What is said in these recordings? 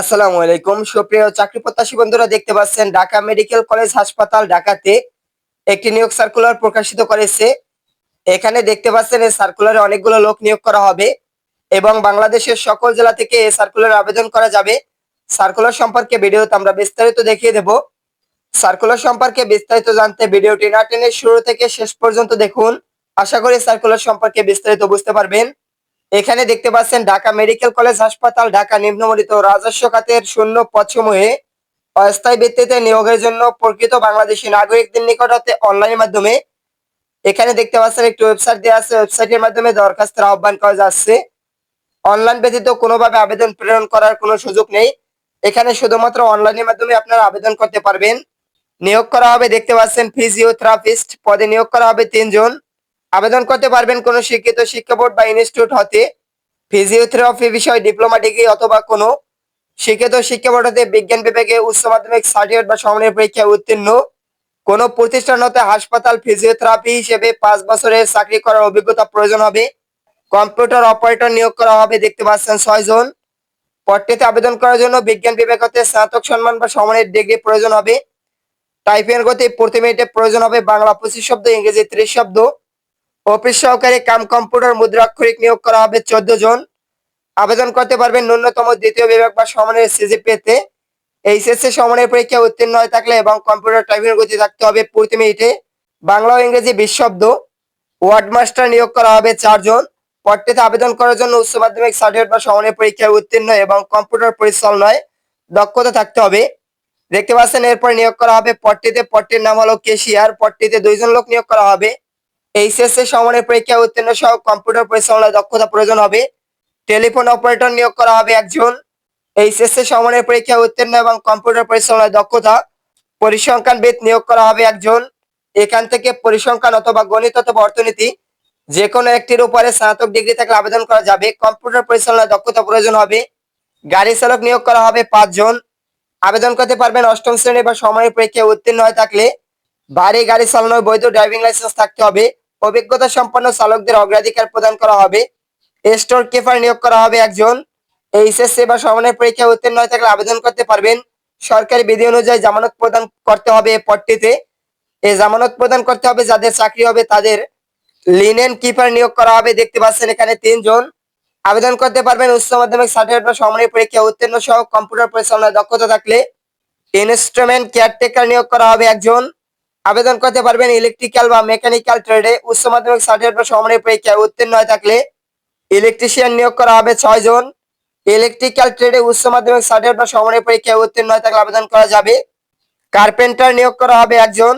আসসালামু আলাইকুম। সুপ্রিয় চাকরি প্রত্যাশী বন্ধুরা, দেখতে পাচ্ছেন ঢাকা মেডিকেল কলেজ হাসপাতাল ঢাকাতে একটি নিয়োগ সার্কুলার প্রকাশিত করেছে। এখানে দেখতে পাচ্ছেন এই সার্কুলারে অনেকগুলো লোক নিয়োগ করা হবে এবং বাংলাদেশের সকল জেলা থেকে এই সার্কুলার আবেদন করা যাবে। সার্কুলার সম্পর্কে ভিডিওতে আমরা বিস্তারিত দেখিয়ে দেব। সার্কুলার সম্পর্কে বিস্তারিত জানতে ভিডিওটি না টেনে শুরু থেকে শেষ পর্যন্ত দেখুন। আশা করি সার্কুলার সম্পর্কে বিস্তারিত বুঝতে পারবেন। এখানে দেখতে পাচ্ছেন ঢাকা মেডিকেল কলেজ হাসপাতাল, ঢাকা নিম্নমূলিত রাজস্ব খাতের শূন্য পদসমূহে অস্থায়ী ভিত্তিতে নিয়োগের জন্য প্রকৃত বাংলাদেশি নাগরিকদের নিকট হতে অনলাইনের মাধ্যমে এখানে দেখতে পাচ্ছেন একটি ওয়েবসাইট দেওয়া আছে। ওয়েবসাইটের মাধ্যমে দরখাস্তের আহ্বান করা যাচ্ছে। অনলাইন ব্যতীত কোনোভাবে আবেদন প্রেরণ করার কোনো সুযোগ নেই। এখানে শুধুমাত্র অনলাইনের মাধ্যমে আপনারা আবেদন করতে পারবেন। নিয়োগ করা হবে, দেখতে পাচ্ছেন ফিজিওথেরাপিস্ট পদে নিয়োগ করা হবে তিনজন। আবেদন করতে পারবেন কোনো শিক্ষিত শিক্ষা বোর্ড বা ইনস্টিটিউট হতে ফিজিওথেরাপি বিষয় ডিপ্লোমা ডিগ্রি অথবা কোনো শিক্ষিত শিক্ষা বোর্ড হতে, বিজ্ঞান বিভাগে উচ্চ মাধ্যমিক সার্টিফিকেট বা সমানের পরীক্ষায় উত্তীর্ণ, কোনো প্রতিষ্ঠান হতে হাসপাতাল ফিজিওথেরাপি হিসেবে পাঁচ বছরের চাকরি করার অভিজ্ঞতা প্রয়োজন হবে, কম্পিউটার অপারেটর নিয়োগ করা হবে, দেখতে পাচ্ছেন ছয় জন। পদটিতে আবেদন করার জন্য বিজ্ঞান বিভাগ হতে স্নাতক সম্মান বা সমানের ডিগ্রি প্রয়োজন হবে টাইপিংয়ের গতি প্রতি মিনিটে প্রয়োজন হবে বাংলা পঁচিশ শব্দ, ইংরেজি ত্রিশ শব্দ। অফিস সহকারী কাম কম্পিউটার মুদ্রাক্ষরিক নিয়োগ করা হবে চোদ্দ জন। আবেদন করতে পারবেন ন্যূনতম দ্বিতীয় বিভাগ বা সমানের সিজিপিএতে। এইচএসসি সমানের পরীক্ষা উত্তীর্ণ হয়ে থাকলে এবং কম্পিউটার টাইপিং গতি থাকতে হবে প্রতি মিনিটে। বাংলা ও ইংরেজি বিশ ওয়ার্ড মাস্টার নিয়োগ করা হবে চারজন পদটিতে আবেদন করার জন্য উচ্চ মাধ্যমিক, সার্টিফিকেট বা সমানের পরীক্ষায় উত্তীর্ণ এবং কম্পিউটার পরিচালনায় দক্ষতা থাকতে হবে। দেখতে পাচ্ছেন, এরপর নিয়োগ করা হবে পদটিতে। পদটির নাম হলো কেশিয়ার। পদটিতে দুইজন লোক নিয়োগ করা হবে। এইচএসসি সমানের পরীক্ষায় উত্তীর্ণ সহ কম্পিউটার পরিচালনায় দক্ষতা প্রয়োজন হবে। টেলিফোন অপারেটর নিয়োগ করা হবে একজন। এইচএসসি সমানের পরীক্ষায় উত্তীর্ণ এবং কম্পিউটার পরিচালনায় দক্ষতা পরিসংখ্যানবিদ নিয়োগ করা হবে একজন। এখান থেকে পরিসংখ্যান অথবা গণিত অথবা অর্থনীতি যে কোনো একটির উপরে স্নাতক ডিগ্রি থাকলে আবেদন করা যাবে। কম্পিউটার পরিচালনায় দক্ষতা প্রয়োজন হবে। গাড়ি চালক নিয়োগ করা হবে পাঁচজন। আবেদন করতে পারবেন অষ্টম শ্রেণি বা সময়ের পরীক্ষায় উত্তীর্ণ হয়ে থাকলে ভারী গাড়ি চালানোর বৈধ ড্রাইভিং লাইসেন্স থাকতে হবে। অভিজ্ঞতা সম্পন্ন চালকদের অগ্রাধিকার প্রদান করা হবে। স্টোর কিপার নিয়োগ করা হবে একজন। এইচএসসি বা সমানের পরীক্ষায় উত্তীর্ণ হয়ে থাকলে আবেদন করতে পারবেন। সরকারি বিধি অনুযায়ী জামানত প্রদান করতে হবে এই পদটিতে। এই জামানত প্রদান করতে হবে যাদের চাকরি হবে তাদের। লিনেন কিপার নিয়োগ করা হবে, দেখতে পাচ্ছেন এখানে তিনজন। আবেদন করতে পারবেন উচ্চ মাধ্যমিক সার্টিফিকেট বা সমানের পরীক্ষা উত্তীর্ণ সহ কম্পিউটার পরিচালনায় দক্ষতা থাকলে। ইনস্ট্রুমেন্ট কেয়ারটেকার নিয়োগ করা হবে একজন। আবেদন করতে পারবেন ইলেকট্রিক্যাল বা মেকানিক্যাল ট্রেডে উচ্চ মাধ্যমিক সার্টিফিকেট সমানের পরীক্ষায় উত্তীর্ণ হয়ে থাকলে ইলেকট্রিশিয়ান নিয়োগ করা হবে ছয় জন। ইলেকট্রিক্যাল ট্রেডে উচ্চ মাধ্যমিক সার্টিফিকেট সমানের পরীক্ষায় উত্তীর্ণ হয়ে থাকলে আবেদন করা যাবে। কার্পেন্টার নিয়োগ করা হবে একজন।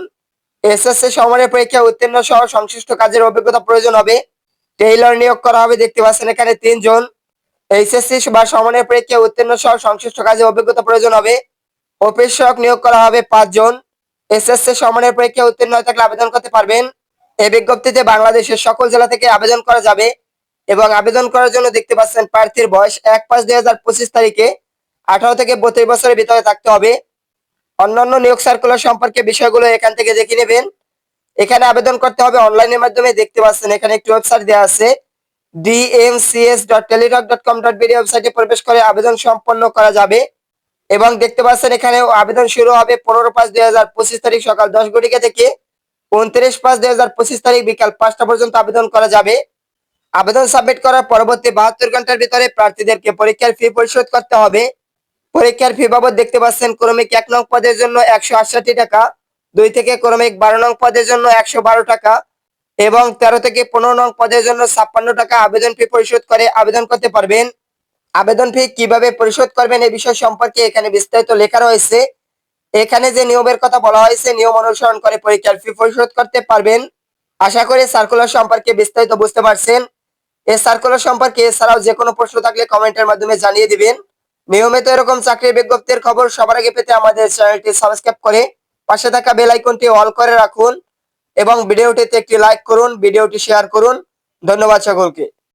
এসএসসি সমানের পরীক্ষায় উত্তীর্ণ সহ সংশ্লিষ্ট কাজের অভিজ্ঞতা প্রয়োজন হবে। টেইলর নিয়োগ করা হবে, দেখতে পাচ্ছেন এখানে তিনজন এইচএসসি বা সমানের পরীক্ষায় উত্তীর্ণ সহ সংশ্লিষ্ট কাজের অভিজ্ঞতা প্রয়োজন হবে। অফিস সহক নিয়োগ করা হবে পাঁচজন এসএসসি সমানের পরীক্ষা উত্তীর্ণ হয়ে থাকলে আবেদন করতে পারবেন। এই বিজ্ঞপ্তিতে বাংলাদেশের সকল জেলা থেকে আবেদন করা যাবে এবং আবেদন করার জন্য দেখতে পাচ্ছেন প্রার্থীর বয়স এক পাঁচ দুই হাজার পঁচিশ তারিখে আঠারো থেকে বত্রিশ বছরের ভিতরে থাকতে হবে। অন্যান্য নিয়োগ সার্কুলার সম্পর্কে বিষয়গুলো এখান থেকে দেখে নেবেন। এখানে আবেদন করতে হবে অনলাইনের মাধ্যমে। দেখতে পাচ্ছেন এখানে একটি ওয়েবসাইট দেওয়া আছে। DMCS dot Teletalk dot com dot BD ওয়েবসাইটে প্রবেশ করে আবেদন সম্পন্ন করা যাবে। এবং দেখতে পাচ্ছেন এখানে আবেদন শুরু হবে পনেরো পাঁচ দুই হাজার পঁচিশ তারিখ সকাল দশ ঘটিকা থেকে উনত্রিশ পাঁচ দুই হাজার পঁচিশ তারিখ বিকাল পাঁচটা পর্যন্ত আবেদন করা যাবে। আবেদন সাবমিট করার পরবর্তী বাহাত্তর ঘণ্টার ভিতরে প্রার্থীদেরকে পরীক্ষার ফি পরিশোধ করতে হবে। পরীক্ষার ফি বাবদ দেখতে পাচ্ছেন ক্রমিক এক নং পদের জন্য একশো আটষট্টি টাকা, দুই থেকে ক্রমিক বারো নং পদের জন্য একশো বারো টাকা এবং তেরো থেকে পনেরো নং পদের জন্য ছাপ্পান্ন টাকা আবেদন ফি পরিশোধ করে আবেদন করতে পারবেন। আবেদন ফি কীভাবে পরিশোধ করবেন এই বিষয় সম্পর্কে এখানে বিস্তারিত লেখা রয়েছে। এখানে যে নিয়মের কথা বলা হয়েছে, নিয়ম অনুসরণ করে পরীক্ষার ফি পরিশোধ করতে পারবেন। আশা করি সার্কুলার সম্পর্কে বিস্তারিত বুঝতে পারছেন। এই সার্কুলার সম্পর্কে এছাড়াও যে কোনো প্রশ্ন থাকলে কমেন্টের মাধ্যমে জানিয়ে দিবেন। নিয়মিত এরকম চাকরির বিজ্ঞপ্তির খবর সবার আগে পেতে আমাদের চ্যানেলটি সাবস্ক্রাইব করে পাশে থাকা বেল আইকনটি অল করে রাখুন এবং ভিডিওটিতে একটি লাইক করুন ভিডিওটি শেয়ার করুন। ধন্যবাদ সকলকে।